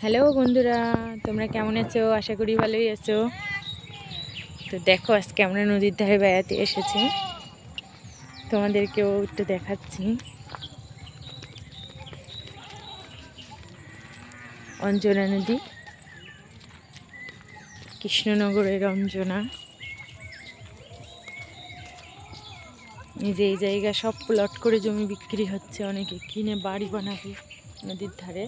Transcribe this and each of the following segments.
Hello বন্ধুরা, তোমরা কেমন আছো? আশা করি ভালোই আছো। তো দেখো, আজকে আমরা নদীর ধারে বেড়াতে এসেছি। তোমাদেরকেও একটু দেখাচ্ছি। অঞ্জনা নদী। কৃষ্ণনগরের অঞ্জনা। যে এই জায়গা সব প্লট করে জমি বিক্রি হচ্ছে, অনেকে কিনে বাড়ি বানাবে নদীর ধারে।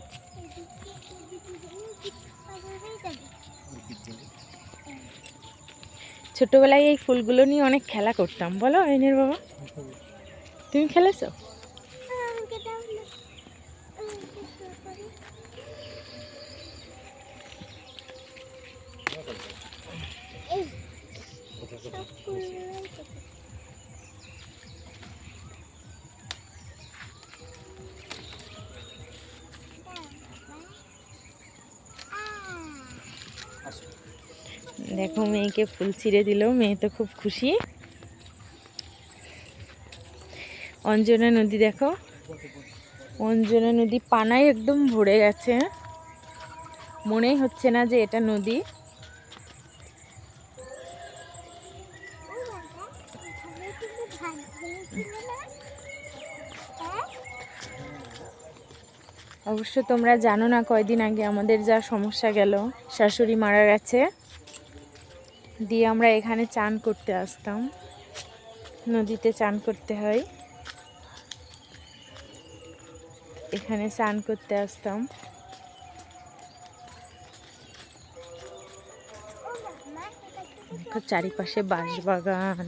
ছোটবেলায় এই ফুলগুলো নিয়ে অনেক খেলা করতাম। বলো আইনের বাবা। তুমি খেলেছো? দেখো, মেয়েকে ফুল ছিঁড়ে দিল। মেয়ে তো খুব খুশি। অঞ্জনা নদী দেখো। অঞ্জনা নদী পানায় একদম ভরে গেছে। মনেই হচ্ছে না যে এটা নদী। অবশ্য তোমরা জানো না কয়দিন আগে আমাদের যা সমস্যা গেল, শাশুড়ি মারা গেছে। দিয়ে আমরা এখানে চান করতে আসতাম। নদীতে চান করতে হয়। এখানে চান করতে আসতাম। চারিপাশে বাঁশ বাগান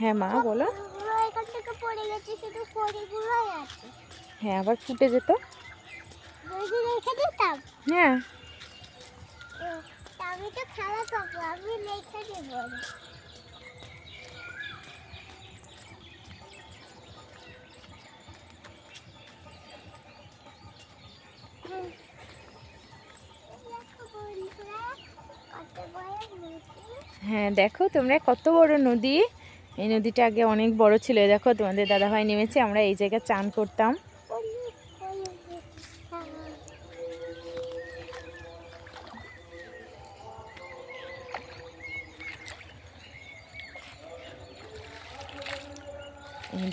হ্যাঁ মা বলো। হ্যাঁ আবার ফুটে যেত। হ্যাঁ। আমি তো খেলা করব আমি দেবো। হ্যাঁ দেখো তোমরা কত বড় নদী। এই নদীটা আগে অনেক বড় ছিল, দেখো তোমাদের দাদাভাই নেমেছে, আমরা এই জায়গায় চান করতাম।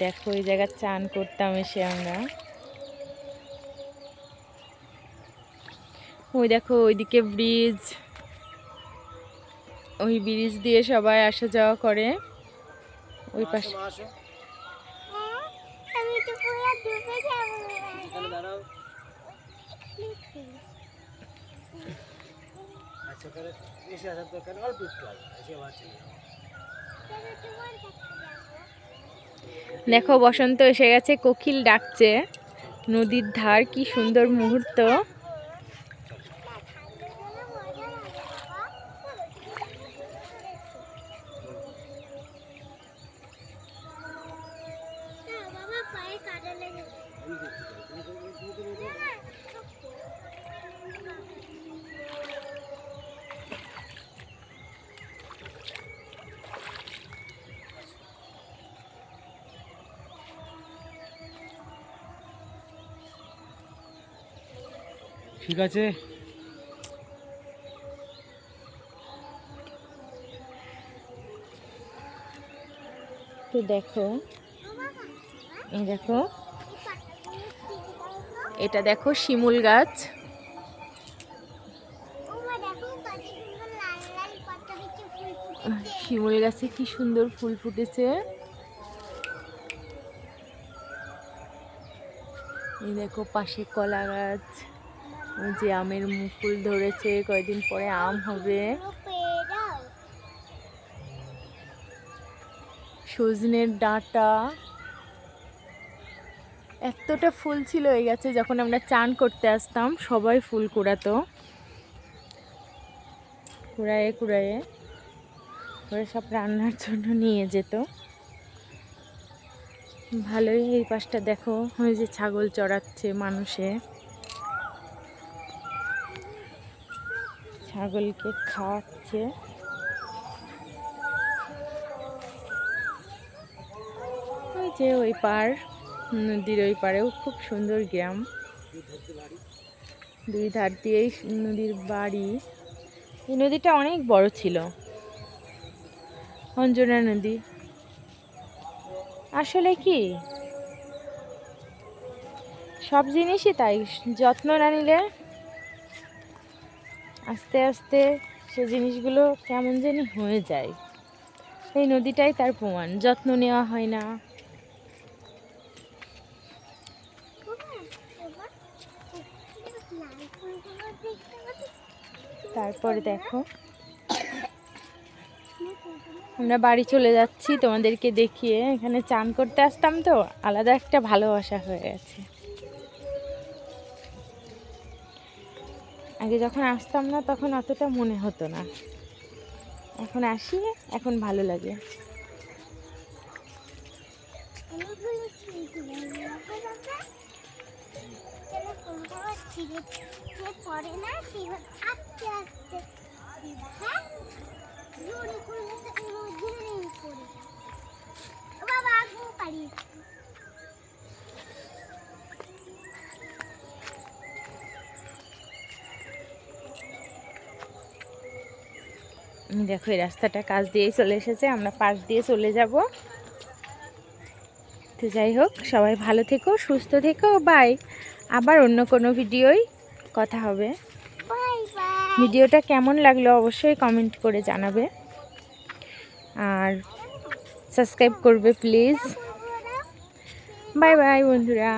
দেখো ওই জায়গায় চান করতাম এসে আমরা। ওই দেখো ওইদিকে ব্রিজ। ওই ব্রিজ দিয়ে সবাই আসা যাওয়া করে। ওই পাশে আমি তো পুরো ডুবে যাব আচ্ছা তাহলে এসে আসার দরকার অল্প একটু হবে এসে চলে যাব। তাহলে তোমার কাছে যাব দেখো বসন্ত এসে গেছে কোকিল ডাকছে। নদীর ধার কি সুন্দর মুহূর্ত। ঠিক আছে। তো দেখো দেখো, এটা দেখো শিমুল গাছ। শিমুল গাছে কি সুন্দর ফুল ফুটেছে। দেখো পাশে কলা গাছ। যে আমের মুকুল ধরেছে কয়দিন পরে আম হবে। সজনের ডাঁটা। এতটা ফুল ছিল এই গাছে, যখন আমরা চান করতে আসতাম, সবাই ফুল কুড়াতো। কুড়ায়ে কুড়ায়ে ওরা সব রান্নার জন্য নিয়ে যেত। ভালোই এই পাশটা দেখো, ওই যে ছাগল চড়াচ্ছে মানুষে। ছাগলকে খাওয়াচ্ছে। ওই যে ওই পার, নদীর ওই পারেও খুব সুন্দর গ্রাম। দুই ধার দিয়েই নদীর বাড়ি। এই নদীটা অনেক বড় ছিল। অঞ্জনা নদী। আসলে কি? সব জিনিসই তাই। যত্ন না নিলে আস্তে আস্তে সে জিনিসগুলো কেমন জানি হয়ে যায়। এই নদীটাই তার প্রমাণ, যত্ন নেওয়া হয় না। তারপরে দেখো, আমরা বাড়ি চলে যাচ্ছি তোমাদেরকে দেখিয়ে। এখানে চান করতে আসতাম তো, আলাদা একটা ভালোবাসা হয়ে গেছে। আগে যখন আসতাম না, তখন অতটা মনে হতো না। এখন আসি, এখন ভালো লাগে। অনেকগুলো ফুলগুলো এখন উম, দেখো এই রাস্তাটা কাজ দিয়েই চলে এসেছে আমরা পাশ দিয়ে চলে যাব। তো যাই হোক সবাই ভালো থেকো সুস্থ থেকো বাই আবার অন্য কোনো ভিডিওই কথা হবে। ভিডিওটা কেমন লাগল অবশ্যই কমেন্ট করে জানাবে। আর সাবস্ক্রাইব করবে প্লিজ বাই বাই বন্ধুরা।